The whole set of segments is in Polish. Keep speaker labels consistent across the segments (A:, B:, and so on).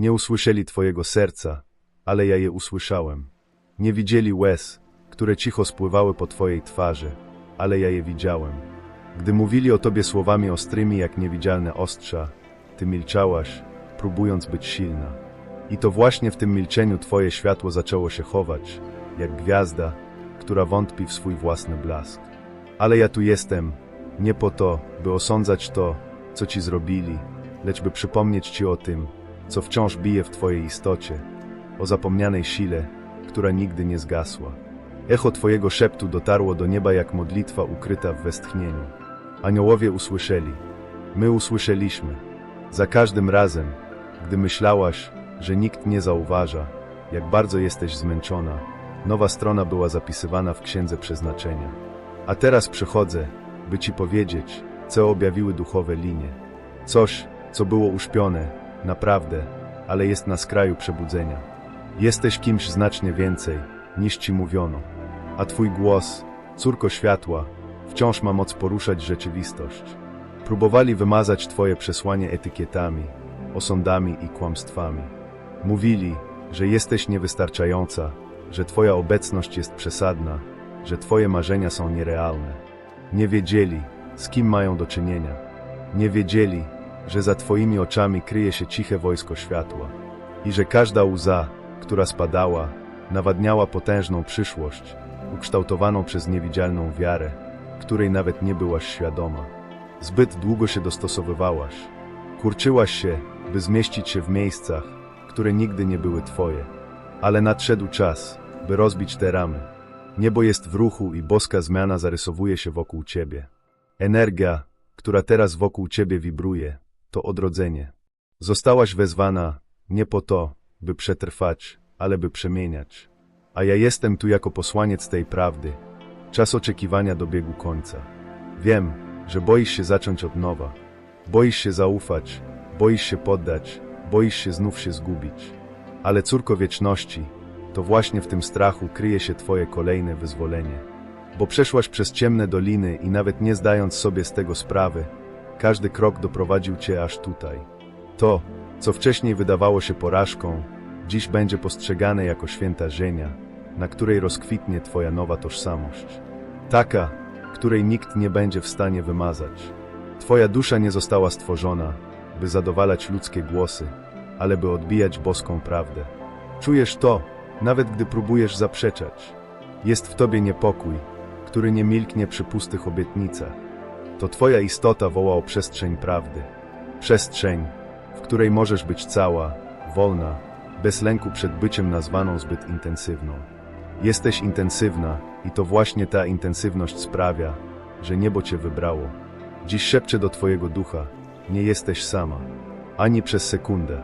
A: Nie usłyszeli Twojego serca, ale ja je usłyszałem. Nie widzieli łez, które cicho spływały po Twojej twarzy, ale ja je widziałem. Gdy mówili o Tobie słowami ostrymi jak niewidzialne ostrza, Ty milczałaś, próbując być silna. I to właśnie w tym milczeniu Twoje światło zaczęło się chować, jak gwiazda, która wątpi w swój własny blask. Ale ja tu jestem, nie po to, by osądzać to, co Ci zrobili, lecz by przypomnieć Ci o tym, co wciąż bije w Twojej istocie, o zapomnianej sile, która nigdy nie zgasła. Echo Twojego szeptu dotarło do nieba jak modlitwa ukryta w westchnieniu. Aniołowie usłyszeli, my usłyszeliśmy. Za każdym razem, gdy myślałaś, że nikt nie zauważa, jak bardzo jesteś zmęczona, nowa strona była zapisywana w księdze przeznaczenia. A teraz przychodzę, by Ci powiedzieć, co objawiły duchowe linie. Coś, co było uśpione, naprawdę, ale jest na skraju przebudzenia. Jesteś kimś znacznie więcej, niż Ci mówiono. A Twój głos, córko światła, wciąż ma moc poruszać rzeczywistość. Próbowali wymazać Twoje przesłanie etykietami, osądami i kłamstwami. Mówili, że jesteś niewystarczająca, że Twoja obecność jest przesadna, że Twoje marzenia są nierealne. Nie wiedzieli, z kim mają do czynienia. Nie wiedzieli, że za Twoimi oczami kryje się ciche wojsko światła i że każda łza, która spadała, nawadniała potężną przyszłość, ukształtowaną przez niewidzialną wiarę, której nawet nie byłaś świadoma. Zbyt długo się dostosowywałaś. Kurczyłaś się, by zmieścić się w miejscach, które nigdy nie były Twoje. Ale nadszedł czas, by rozbić te ramy. Niebo jest w ruchu i boska zmiana zarysowuje się wokół Ciebie. Energia, która teraz wokół Ciebie wibruje, to odrodzenie. Zostałaś wezwana nie po to, by przetrwać, ale by przemieniać. A ja jestem tu jako posłaniec tej prawdy. Czas oczekiwania dobiegł końca. Wiem, że boisz się zacząć od nowa. Boisz się zaufać, boisz się poddać, boisz się znów się zgubić. Ale córko wieczności, to właśnie w tym strachu kryje się Twoje kolejne wyzwolenie. Bo przeszłaś przez ciemne doliny i nawet nie zdając sobie z tego sprawy, każdy krok doprowadził Cię aż tutaj. To, co wcześniej wydawało się porażką, dziś będzie postrzegane jako święta żenia, na której rozkwitnie Twoja nowa tożsamość. Taka, której nikt nie będzie w stanie wymazać. Twoja dusza nie została stworzona, by zadowalać ludzkie głosy, ale by odbijać boską prawdę. Czujesz to, nawet gdy próbujesz zaprzeczać. Jest w Tobie niepokój, który nie milknie przy pustych obietnicach. To Twoja istota woła o przestrzeń prawdy. Przestrzeń, w której możesz być cała, wolna, bez lęku przed byciem nazwaną zbyt intensywną. Jesteś intensywna i to właśnie ta intensywność sprawia, że niebo Cię wybrało. Dziś szepczę do Twojego ducha, nie jesteś sama, ani przez sekundę.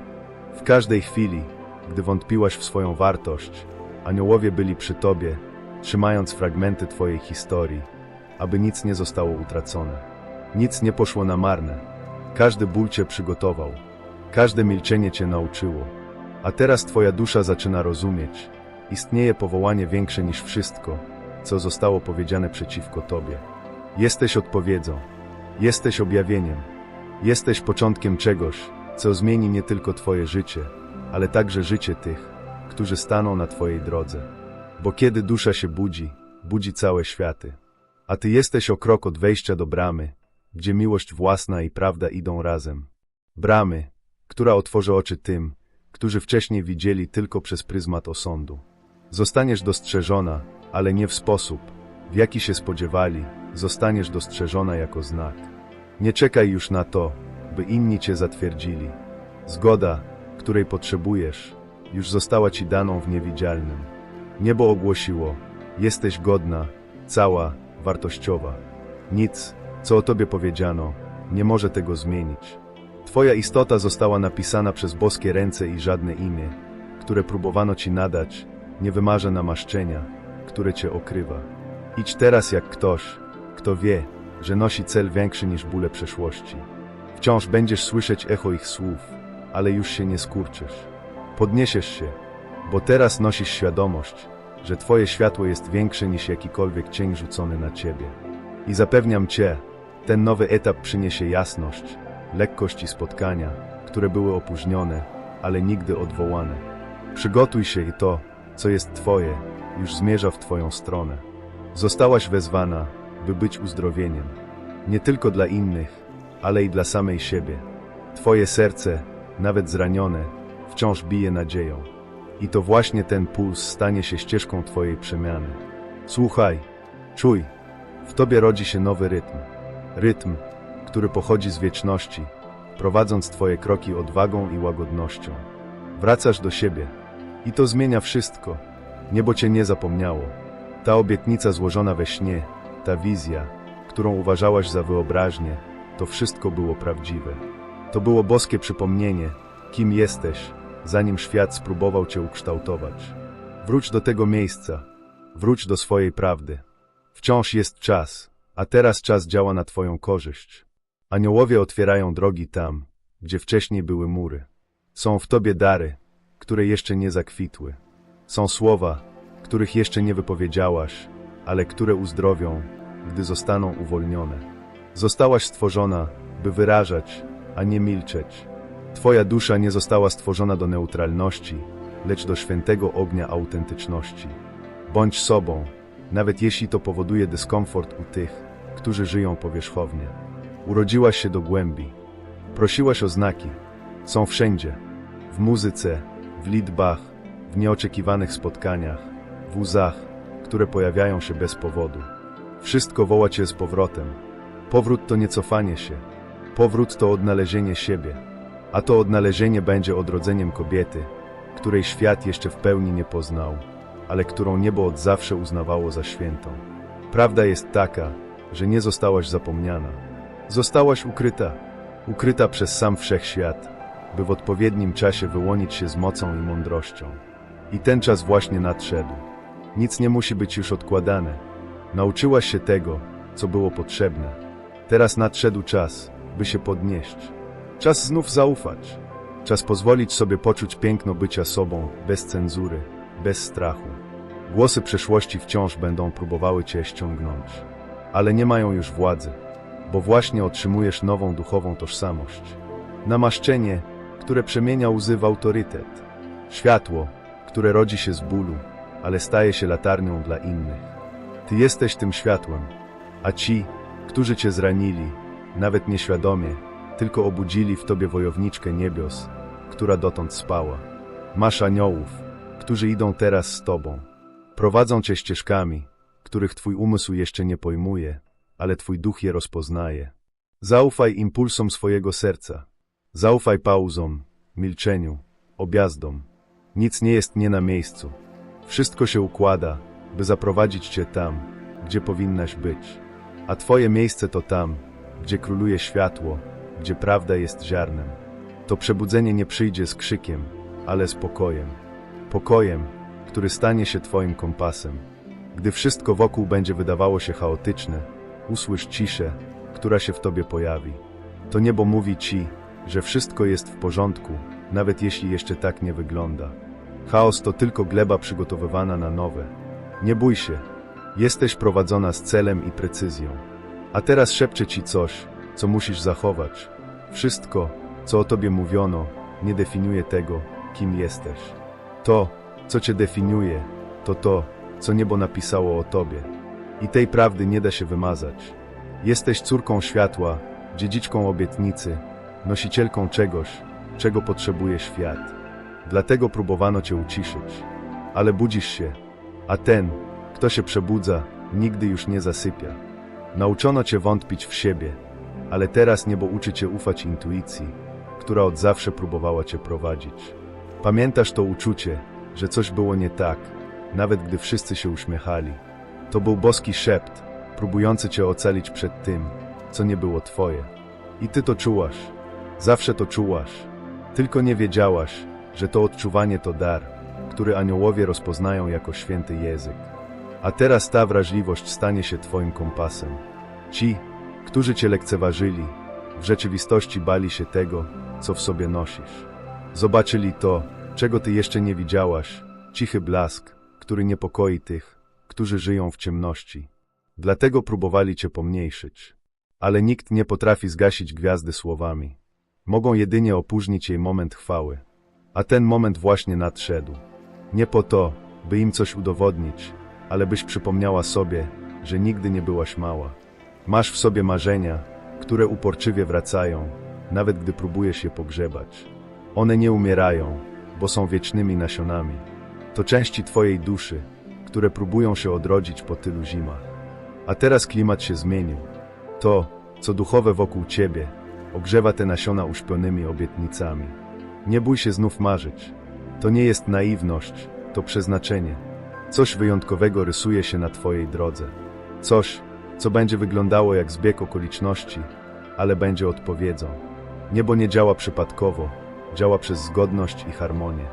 A: W każdej chwili, gdy wątpiłaś w swoją wartość, aniołowie byli przy Tobie, trzymając fragmenty Twojej historii, aby nic nie zostało utracone. Nic nie poszło na marne. Każdy ból Cię przygotował, każde milczenie Cię nauczyło. A teraz Twoja dusza zaczyna rozumieć. Istnieje powołanie większe niż wszystko, co zostało powiedziane przeciwko Tobie. Jesteś odpowiedzią, jesteś objawieniem, jesteś początkiem czegoś, co zmieni nie tylko Twoje życie, ale także życie tych, którzy staną na Twojej drodze. Bo kiedy dusza się budzi, budzi całe światy. A Ty jesteś o krok od wejścia do bramy, gdzie miłość własna i prawda idą razem. Bramy, która otworzy oczy tym, którzy wcześniej widzieli tylko przez pryzmat osądu. Zostaniesz dostrzeżona, ale nie w sposób, w jaki się spodziewali, zostaniesz dostrzeżona jako znak. Nie czekaj już na to, by inni cię zatwierdzili. Zgoda, której potrzebujesz, już została ci daną w niewidzialnym. Niebo ogłosiło, jesteś godna, cała, wartościowa. Nic, co o tobie powiedziano, nie może tego zmienić. Twoja istota została napisana przez boskie ręce i żadne imię, które próbowano ci nadać, nie wymarza namaszczenia, które cię okrywa. Idź teraz jak ktoś, kto wie, że nosi cel większy niż bóle przeszłości. Wciąż będziesz słyszeć echo ich słów, ale już się nie skurczysz. Podniesiesz się, bo teraz nosisz świadomość, że Twoje światło jest większe niż jakikolwiek cień rzucony na Ciebie. I zapewniam Cię, ten nowy etap przyniesie jasność, lekkość i spotkania, które były opóźnione, ale nigdy odwołane. Przygotuj się i to, co jest Twoje, już zmierza w Twoją stronę. Zostałaś wezwana, by być uzdrowieniem. Nie tylko dla innych, ale i dla samej siebie. Twoje serce, nawet zranione, wciąż bije nadzieją. I to właśnie ten puls stanie się ścieżką Twojej przemiany. Słuchaj, czuj, w Tobie rodzi się nowy rytm. Rytm, który pochodzi z wieczności, prowadząc Twoje kroki odwagą i łagodnością. Wracasz do siebie i to zmienia wszystko. Niebo Cię nie zapomniało. Ta obietnica złożona we śnie, ta wizja, którą uważałaś za wyobraźnię, to wszystko było prawdziwe. To było boskie przypomnienie, kim jesteś, zanim świat spróbował Cię ukształtować. Wróć do tego miejsca, wróć do swojej prawdy. Wciąż jest czas, a teraz czas działa na Twoją korzyść. Aniołowie otwierają drogi tam, gdzie wcześniej były mury. Są w Tobie dary, które jeszcze nie zakwitły. Są słowa, których jeszcze nie wypowiedziałaś, ale które uzdrowią, gdy zostaną uwolnione. Zostałaś stworzona, by wyrażać, a nie milczeć. Twoja dusza nie została stworzona do neutralności, lecz do świętego ognia autentyczności. Bądź sobą, nawet jeśli to powoduje dyskomfort u tych, którzy żyją powierzchownie. Urodziłaś się do głębi. Prosiłaś o znaki. Są wszędzie. W muzyce, w liczbach, w nieoczekiwanych spotkaniach, w łzach, które pojawiają się bez powodu. Wszystko woła cię z powrotem. Powrót to nie cofanie się. Powrót to odnalezienie siebie. A to odnalezienie będzie odrodzeniem kobiety, której świat jeszcze w pełni nie poznał, ale którą niebo od zawsze uznawało za świętą. Prawda jest taka, że nie zostałaś zapomniana. Zostałaś ukryta, ukryta przez sam wszechświat, by w odpowiednim czasie wyłonić się z mocą i mądrością. I ten czas właśnie nadszedł. Nic nie musi być już odkładane. Nauczyłaś się tego, co było potrzebne. Teraz nadszedł czas, by się podnieść. Czas znów zaufać. Czas pozwolić sobie poczuć piękno bycia sobą, bez cenzury, bez strachu. Głosy przeszłości wciąż będą próbowały cię ściągnąć, ale nie mają już władzy, bo właśnie otrzymujesz nową duchową tożsamość. Namaszczenie, które przemienia łzy w autorytet. Światło, które rodzi się z bólu, ale staje się latarnią dla innych. Ty jesteś tym światłem, a ci, którzy cię zranili, nawet nieświadomie, tylko obudzili w tobie wojowniczkę niebios, która dotąd spała. Masz aniołów, którzy idą teraz z tobą. Prowadzą cię ścieżkami, których twój umysł jeszcze nie pojmuje, ale twój duch je rozpoznaje. Zaufaj impulsom swojego serca. Zaufaj pauzom, milczeniu, objazdom. Nic nie jest nie na miejscu. Wszystko się układa, by zaprowadzić cię tam, gdzie powinnaś być. A twoje miejsce to tam, gdzie króluje światło, gdzie prawda jest ziarnem. To przebudzenie nie przyjdzie z krzykiem, ale z pokojem. Pokojem, który stanie się twoim kompasem. Gdy wszystko wokół będzie wydawało się chaotyczne, usłysz ciszę, która się w tobie pojawi. To niebo mówi ci, że wszystko jest w porządku, nawet jeśli jeszcze tak nie wygląda. Chaos to tylko gleba przygotowywana na nowe. Nie bój się, jesteś prowadzona z celem i precyzją. A teraz szepczę ci coś, co musisz zachować. Wszystko, co o tobie mówiono, nie definiuje tego, kim jesteś. To, co cię definiuje, to to, co niebo napisało o tobie. I tej prawdy nie da się wymazać. Jesteś córką światła, dziedziczką obietnicy, nosicielką czegoś, czego potrzebuje świat. Dlatego próbowano cię uciszyć. Ale budzisz się, a ten, kto się przebudza, nigdy już nie zasypia. Nauczono cię wątpić w siebie, ale teraz niebo uczy cię ufać intuicji, która od zawsze próbowała cię prowadzić. Pamiętasz to uczucie, że coś było nie tak, nawet gdy wszyscy się uśmiechali. To był boski szept, próbujący cię ocalić przed tym, co nie było twoje. I ty to czułaś. Zawsze to czułaś. Tylko nie wiedziałaś, że to odczuwanie to dar, który aniołowie rozpoznają jako święty język. A teraz ta wrażliwość stanie się twoim kompasem. Ci, którzy cię lekceważyli, w rzeczywistości bali się tego, co w sobie nosisz. Zobaczyli to, czego ty jeszcze nie widziałaś, cichy blask, który niepokoi tych, którzy żyją w ciemności. Dlatego próbowali cię pomniejszyć. Ale nikt nie potrafi zgasić gwiazdy słowami. Mogą jedynie opóźnić jej moment chwały. A ten moment właśnie nadszedł. Nie po to, by im coś udowodnić, ale byś przypomniała sobie, że nigdy nie byłaś mała. Masz w sobie marzenia, które uporczywie wracają, nawet gdy próbujesz je pogrzebać. One nie umierają, bo są wiecznymi nasionami. To części twojej duszy, które próbują się odrodzić po tylu zimach. A teraz klimat się zmienił. To, co duchowe wokół ciebie, ogrzewa te nasiona uśpionymi obietnicami. Nie bój się znów marzyć. To nie jest naiwność, to przeznaczenie. Coś wyjątkowego rysuje się na twojej drodze. Coś, co będzie wyglądało jak zbieg okoliczności, ale będzie odpowiedzią. Niebo nie działa przypadkowo, działa przez zgodność i harmonię.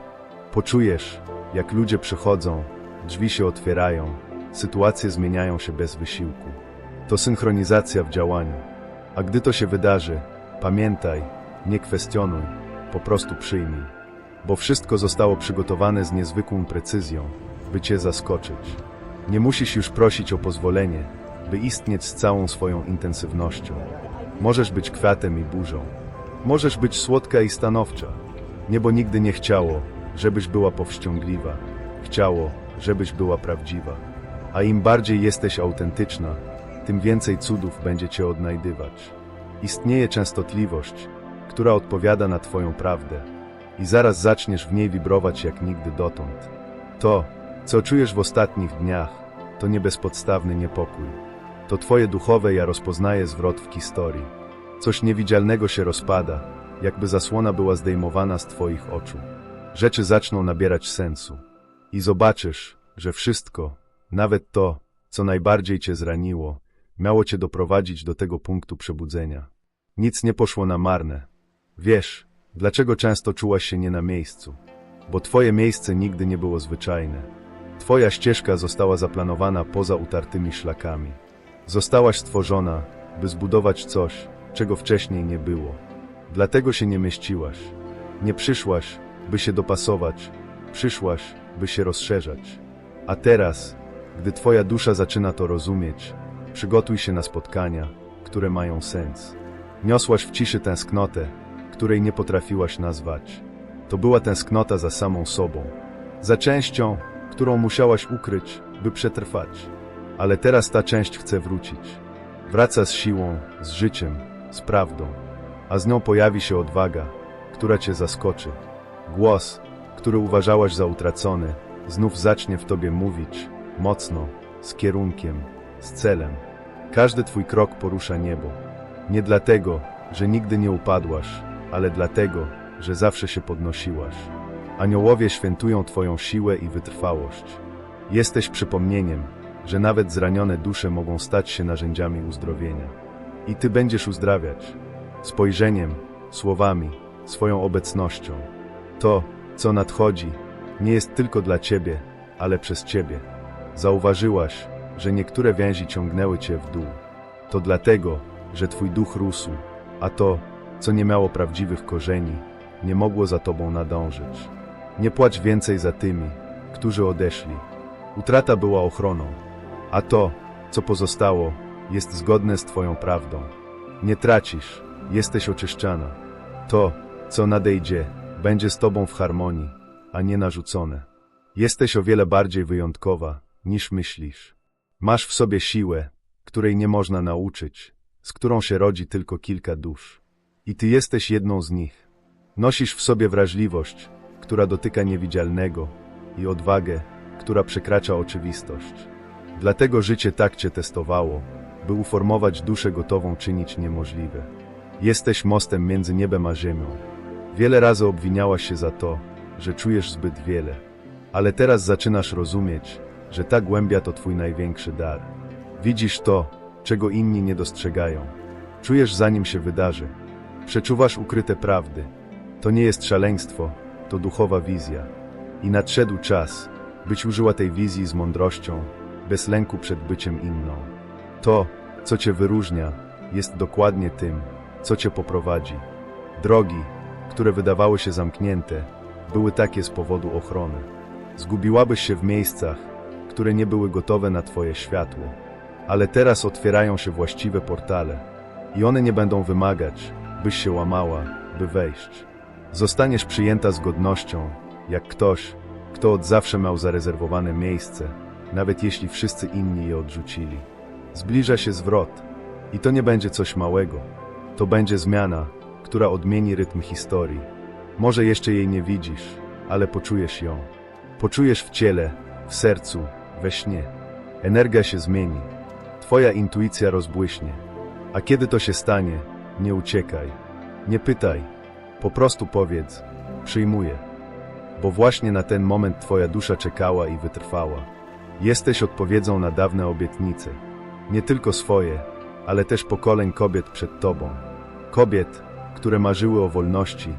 A: Poczujesz, jak ludzie przychodzą, drzwi się otwierają, sytuacje zmieniają się bez wysiłku. To synchronizacja w działaniu. A gdy to się wydarzy, pamiętaj, nie kwestionuj, po prostu przyjmij. Bo wszystko zostało przygotowane z niezwykłą precyzją, by cię zaskoczyć. Nie musisz już prosić o pozwolenie, by istnieć z całą swoją intensywnością. Możesz być kwiatem i burzą. Możesz być słodka i stanowcza. Niebo nigdy nie chciało, żebyś była powściągliwa. Chciało, żebyś była prawdziwa. A im bardziej jesteś autentyczna, tym więcej cudów będzie cię odnajdywać. Istnieje częstotliwość, która odpowiada na Twoją prawdę, i zaraz zaczniesz w niej wibrować jak nigdy dotąd. To, co czujesz w ostatnich dniach, to nie bezpodstawny niepokój. To Twoje duchowe ja rozpoznaje zwrot w historii. Coś niewidzialnego się rozpada, jakby zasłona była zdejmowana z Twoich oczu. Rzeczy zaczną nabierać sensu. I zobaczysz, że wszystko, nawet to, co najbardziej Cię zraniło, miało Cię doprowadzić do tego punktu przebudzenia. Nic nie poszło na marne. Wiesz, dlaczego często czułaś się nie na miejscu? Bo Twoje miejsce nigdy nie było zwyczajne. Twoja ścieżka została zaplanowana poza utartymi szlakami. Zostałaś stworzona, by zbudować coś, czego wcześniej nie było. Dlatego się nie mieściłaś. Nie przyszłaś, by się dopasować, przyszłaś, by się rozszerzać. A teraz, gdy Twoja dusza zaczyna to rozumieć, przygotuj się na spotkania, które mają sens. Niosłaś w ciszy tęsknotę, której nie potrafiłaś nazwać. To była tęsknota za samą sobą, za częścią, którą musiałaś ukryć, by przetrwać. Ale teraz ta część chce wrócić. Wraca z siłą, z życiem, z prawdą, a z nią pojawi się odwaga, która cię zaskoczy. Głos, który uważałaś za utracony, znów zacznie w tobie mówić, mocno, z kierunkiem, z celem. Każdy twój krok porusza niebo. Nie dlatego, że nigdy nie upadłaś, ale dlatego, że zawsze się podnosiłaś. Aniołowie świętują Twoją siłę i wytrwałość. Jesteś przypomnieniem, że nawet zranione dusze mogą stać się narzędziami uzdrowienia. I Ty będziesz uzdrawiać. Spojrzeniem, słowami, swoją obecnością. To, co nadchodzi, nie jest tylko dla Ciebie, ale przez Ciebie. Zauważyłaś, że niektóre więzi ciągnęły Cię w dół. To dlatego, że Twój duch rósł, a to, co nie miało prawdziwych korzeni, nie mogło za Tobą nadążyć. Nie płacz więcej za tymi, którzy odeszli. Utrata była ochroną, a to, co pozostało, jest zgodne z Twoją prawdą. Nie tracisz, jesteś oczyszczana. To, co nadejdzie, będzie z Tobą w harmonii, a nie narzucone. Jesteś o wiele bardziej wyjątkowa, niż myślisz. Masz w sobie siłę, której nie można nauczyć, z którą się rodzi tylko kilka dusz. I Ty jesteś jedną z nich. Nosisz w sobie wrażliwość, która dotyka niewidzialnego, i odwagę, która przekracza oczywistość. Dlatego życie tak Cię testowało, by uformować duszę gotową czynić niemożliwe. Jesteś mostem między niebem a ziemią. Wiele razy obwiniałaś się za to, że czujesz zbyt wiele, ale teraz zaczynasz rozumieć, że ta głębia to Twój największy dar. Widzisz to, czego inni nie dostrzegają. Czujesz zanim się wydarzy. Przeczuwasz ukryte prawdy. To nie jest szaleństwo, to duchowa wizja. I nadszedł czas, byś użyła tej wizji z mądrością, bez lęku przed byciem inną. To, co cię wyróżnia, jest dokładnie tym, co cię poprowadzi. Drogi, które wydawały się zamknięte, były takie z powodu ochrony. Zgubiłabyś się w miejscach, które nie były gotowe na twoje światło. Ale teraz otwierają się właściwe portale i one nie będą wymagać, byś się łamała, by wejść. Zostaniesz przyjęta z godnością, jak ktoś, kto od zawsze miał zarezerwowane miejsce, nawet jeśli wszyscy inni je odrzucili. Zbliża się zwrot. I to nie będzie coś małego. To będzie zmiana, która odmieni rytm historii. Może jeszcze jej nie widzisz, ale poczujesz ją. Poczujesz w ciele, w sercu, we śnie. Energia się zmieni. Twoja intuicja rozbłyśnie. A kiedy to się stanie, nie uciekaj. Nie pytaj. Po prostu powiedz. Przyjmuję. Bo właśnie na ten moment Twoja dusza czekała i wytrwała. Jesteś odpowiedzią na dawne obietnice. Nie tylko swoje, ale też pokoleń kobiet przed Tobą. Kobiet, które marzyły o wolności,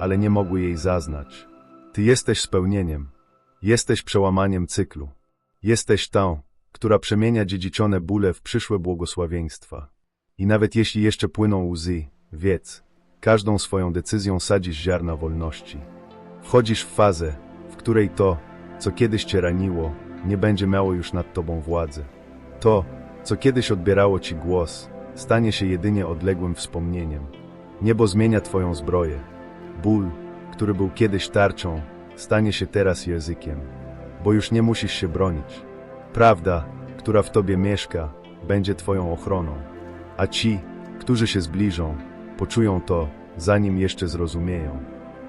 A: ale nie mogły jej zaznać. Ty jesteś spełnieniem. Jesteś przełamaniem cyklu. Jesteś tą, która przemienia dziedziczone bóle w przyszłe błogosławieństwa. I nawet jeśli jeszcze płyną łzy, wiedz, każdą swoją decyzją sadzisz ziarna wolności. Wchodzisz w fazę, w której to, co kiedyś cię raniło, nie będzie miało już nad tobą władzy. To, co kiedyś odbierało ci głos, stanie się jedynie odległym wspomnieniem. Niebo zmienia twoją zbroję. Ból, który był kiedyś tarczą, stanie się teraz językiem, bo już nie musisz się bronić. Prawda, która w tobie mieszka, będzie twoją ochroną, a ci, którzy się zbliżą, poczują to, zanim jeszcze zrozumieją.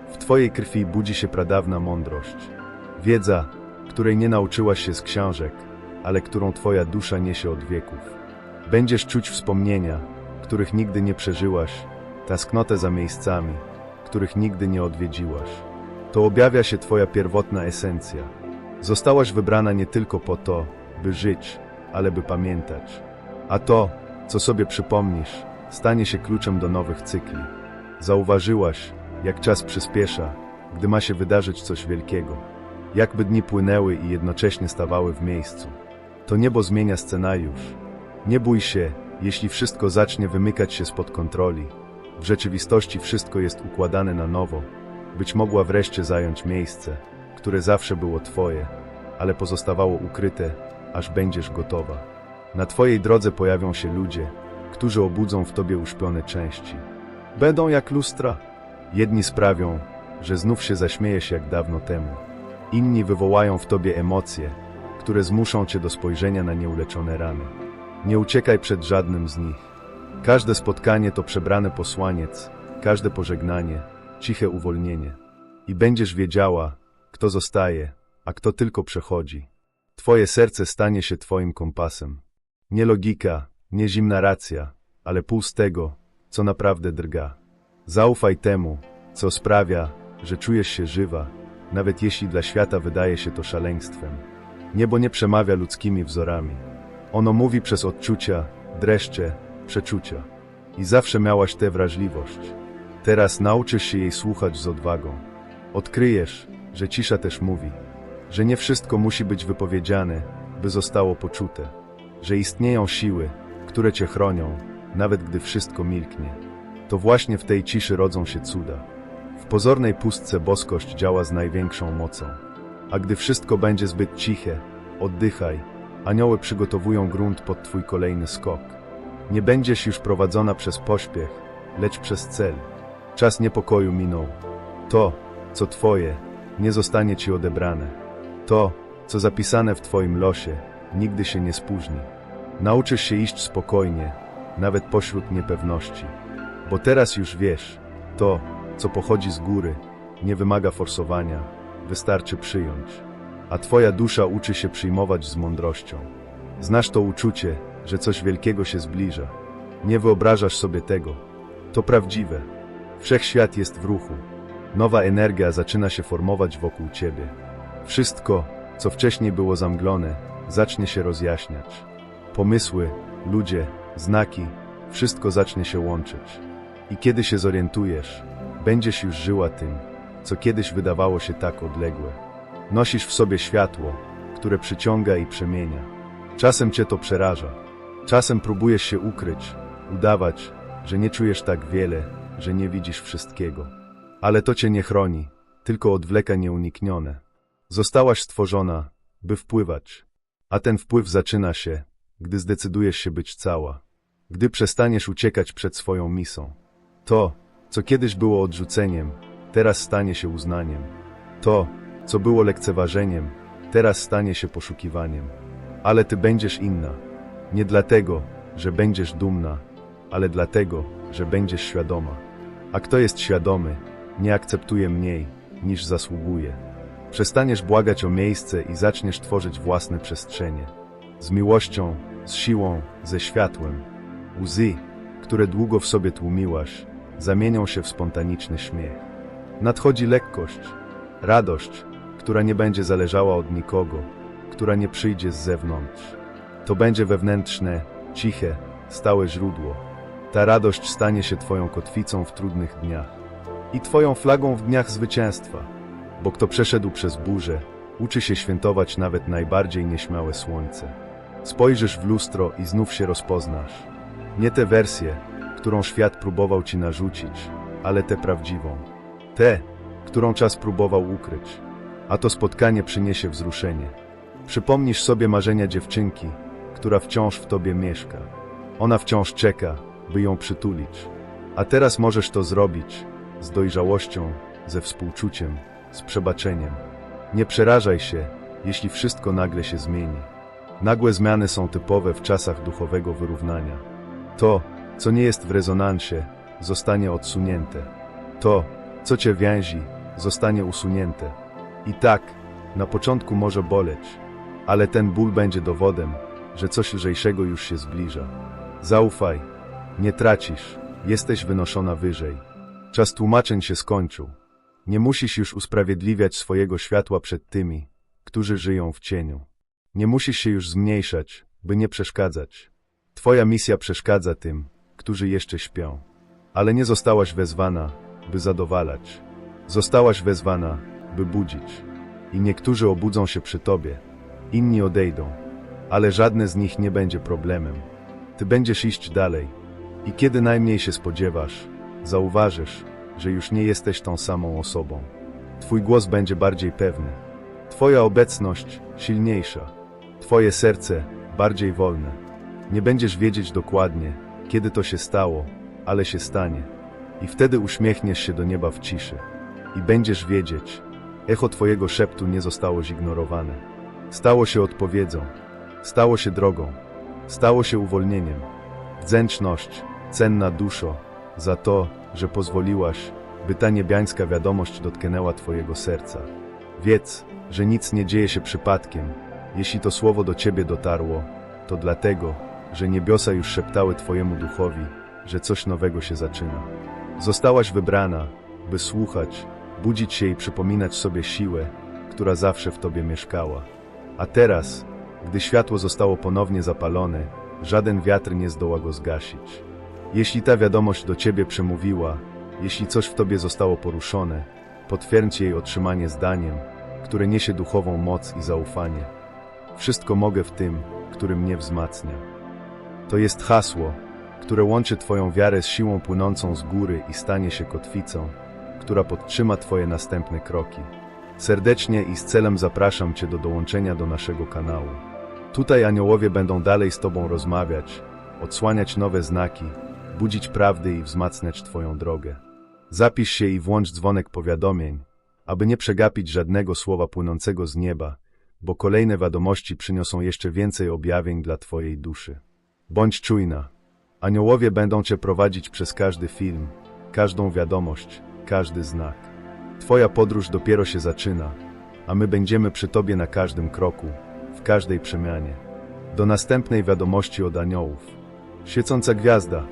A: W twojej krwi budzi się pradawna mądrość. Wiedza, której nie nauczyłaś się z książek, ale którą twoja dusza niesie od wieków. Będziesz czuć wspomnienia, których nigdy nie przeżyłaś, tęsknotę za miejscami, których nigdy nie odwiedziłaś. To objawia się twoja pierwotna esencja. Zostałaś wybrana nie tylko po to, by żyć, ale by pamiętać. A to, co sobie przypomnisz, stanie się kluczem do nowych cykli. Zauważyłaś, jak czas przyspiesza, gdy ma się wydarzyć coś wielkiego. Jakby dni płynęły i jednocześnie stawały w miejscu. To niebo zmienia scenariusz. Nie bój się, jeśli wszystko zacznie wymykać się spod kontroli. W rzeczywistości wszystko jest układane na nowo, być mogła wreszcie zająć miejsce, które zawsze było Twoje, ale pozostawało ukryte, aż będziesz gotowa. Na Twojej drodze pojawią się ludzie, którzy obudzą w Tobie uśpione części. Będą jak lustra. Jedni sprawią, że znów się zaśmiejesz jak dawno temu. Inni wywołają w Tobie emocje, które zmuszą Cię do spojrzenia na nieuleczone rany. Nie uciekaj przed żadnym z nich. Każde spotkanie to przebrany posłaniec, każde pożegnanie, ciche uwolnienie. I będziesz wiedziała, kto zostaje, a kto tylko przechodzi. Twoje serce stanie się Twoim kompasem. Nie logika, nie zimna racja, ale puls tego, co naprawdę drga. Zaufaj temu, co sprawia, że czujesz się żywa, nawet jeśli dla świata wydaje się to szaleństwem. Niebo nie przemawia ludzkimi wzorami. Ono mówi przez odczucia, dreszcze, przeczucia. I zawsze miałaś tę wrażliwość. Teraz nauczysz się jej słuchać z odwagą. Odkryjesz, że cisza też mówi, że nie wszystko musi być wypowiedziane, by zostało poczute, że istnieją siły, które cię chronią, nawet gdy wszystko milknie. To właśnie w tej ciszy rodzą się cuda. W pozornej pustce boskość działa z największą mocą. A gdy wszystko będzie zbyt ciche, oddychaj, anioły przygotowują grunt pod twój kolejny skok. Nie będziesz już prowadzona przez pośpiech, lecz przez cel. Czas niepokoju minął. To, co twoje, nie zostanie ci odebrane. To, co zapisane w twoim losie, nigdy się nie spóźni. Nauczysz się iść spokojnie, nawet pośród niepewności. Bo teraz już wiesz, to, co pochodzi z góry, nie wymaga forsowania, wystarczy przyjąć. A twoja dusza uczy się przyjmować z mądrością. Znasz to uczucie, że coś wielkiego się zbliża. Nie wyobrażasz sobie tego. To prawdziwe. Wszechświat jest w ruchu. Nowa energia zaczyna się formować wokół ciebie. Wszystko, co wcześniej było zamglone, zacznie się rozjaśniać. Pomysły, ludzie, znaki, wszystko zacznie się łączyć. I kiedy się zorientujesz, będziesz już żyła tym, co kiedyś wydawało się tak odległe. Nosisz w sobie światło, które przyciąga i przemienia. Czasem cię to przeraża. Czasem próbujesz się ukryć, udawać, że nie czujesz tak wiele, że nie widzisz wszystkiego. Ale to cię nie chroni, tylko odwleka nieuniknione. Zostałaś stworzona, by wpływać. A ten wpływ zaczyna się, gdy zdecydujesz się być cała. Gdy przestaniesz uciekać przed swoją misą. To, co kiedyś było odrzuceniem, teraz stanie się uznaniem. To, co było lekceważeniem, teraz stanie się poszukiwaniem. Ale ty będziesz inna. Nie dlatego, że będziesz dumna, ale dlatego, że będziesz świadoma. A kto jest świadomy, nie akceptuje mniej, niż zasługuje. Przestaniesz błagać o miejsce i zaczniesz tworzyć własne przestrzenie. Z miłością, z siłą, ze światłem. Łzy, które długo w sobie tłumiłaś, zamienią się w spontaniczny śmiech. Nadchodzi lekkość, radość, która nie będzie zależała od nikogo, która nie przyjdzie z zewnątrz. To będzie wewnętrzne, ciche, stałe źródło. Ta radość stanie się Twoją kotwicą w trudnych dniach i Twoją flagą w dniach zwycięstwa, bo kto przeszedł przez burzę, uczy się świętować nawet najbardziej nieśmiałe słońce. Spojrzysz w lustro i znów się rozpoznasz. Nie tę wersję, którą świat próbował ci narzucić, ale tę prawdziwą. Tę, którą czas próbował ukryć. A to spotkanie przyniesie wzruszenie. Przypomnisz sobie marzenia dziewczynki, która wciąż w tobie mieszka. Ona wciąż czeka, by ją przytulić. A teraz możesz to zrobić z dojrzałością, ze współczuciem, z przebaczeniem. Nie przerażaj się, jeśli wszystko nagle się zmieni. Nagłe zmiany są typowe w czasach duchowego wyrównania. To, co nie jest w rezonansie, zostanie odsunięte. To, co cię więzi, zostanie usunięte. I tak, na początku może boleć, ale ten ból będzie dowodem, że coś lżejszego już się zbliża. Zaufaj, nie tracisz, jesteś wynoszona wyżej. Czas tłumaczeń się skończył. Nie musisz już usprawiedliwiać swojego światła przed tymi, którzy żyją w cieniu. Nie musisz się już zmniejszać, by nie przeszkadzać. Twoja misja przeszkadza tym, którzy jeszcze śpią. Ale nie zostałaś wezwana, by zadowalać. Zostałaś wezwana, by budzić. I niektórzy obudzą się przy tobie, inni odejdą, ale żadne z nich nie będzie problemem. Ty będziesz iść dalej i kiedy najmniej się spodziewasz, zauważysz, że już nie jesteś tą samą osobą. Twój głos będzie bardziej pewny, Twoja obecność silniejsza, Twoje serce bardziej wolne. Nie będziesz wiedzieć dokładnie, kiedy to się stało, ale się stanie. I wtedy uśmiechniesz się do nieba w ciszy. I będziesz wiedzieć, echo Twojego szeptu nie zostało zignorowane. Stało się odpowiedzią, stało się drogą, stało się uwolnieniem. Wdzięczność, cenna duszo, za to, że pozwoliłaś, by ta niebiańska wiadomość dotknęła Twojego serca. Wiedz, że nic nie dzieje się przypadkiem. Jeśli to słowo do Ciebie dotarło, to dlatego, że niebiosa już szeptały Twojemu duchowi, że coś nowego się zaczyna. Zostałaś wybrana, by słuchać, budzić się i przypominać sobie siłę, która zawsze w Tobie mieszkała. A teraz, gdy światło zostało ponownie zapalone, żaden wiatr nie zdoła go zgasić. Jeśli ta wiadomość do Ciebie przemówiła, jeśli coś w Tobie zostało poruszone, potwierdź jej otrzymanie zdaniem, które niesie duchową moc i zaufanie. Wszystko mogę w tym, który mnie wzmacnia. To jest hasło, które łączy Twoją wiarę z siłą płynącą z góry i stanie się kotwicą, która podtrzyma Twoje następne kroki. Serdecznie i z celem zapraszam Cię do dołączenia do naszego kanału. Tutaj aniołowie będą dalej z Tobą rozmawiać, odsłaniać nowe znaki, budzić prawdy i wzmacniać Twoją drogę. Zapisz się i włącz dzwonek powiadomień, aby nie przegapić żadnego słowa płynącego z nieba, bo kolejne wiadomości przyniosą jeszcze więcej objawień dla Twojej duszy. Bądź czujna. Aniołowie będą Cię prowadzić przez każdy film, każdą wiadomość, każdy znak. Twoja podróż dopiero się zaczyna, a my będziemy przy Tobie na każdym kroku, w każdej przemianie. Do następnej wiadomości od aniołów. Świecąca gwiazda,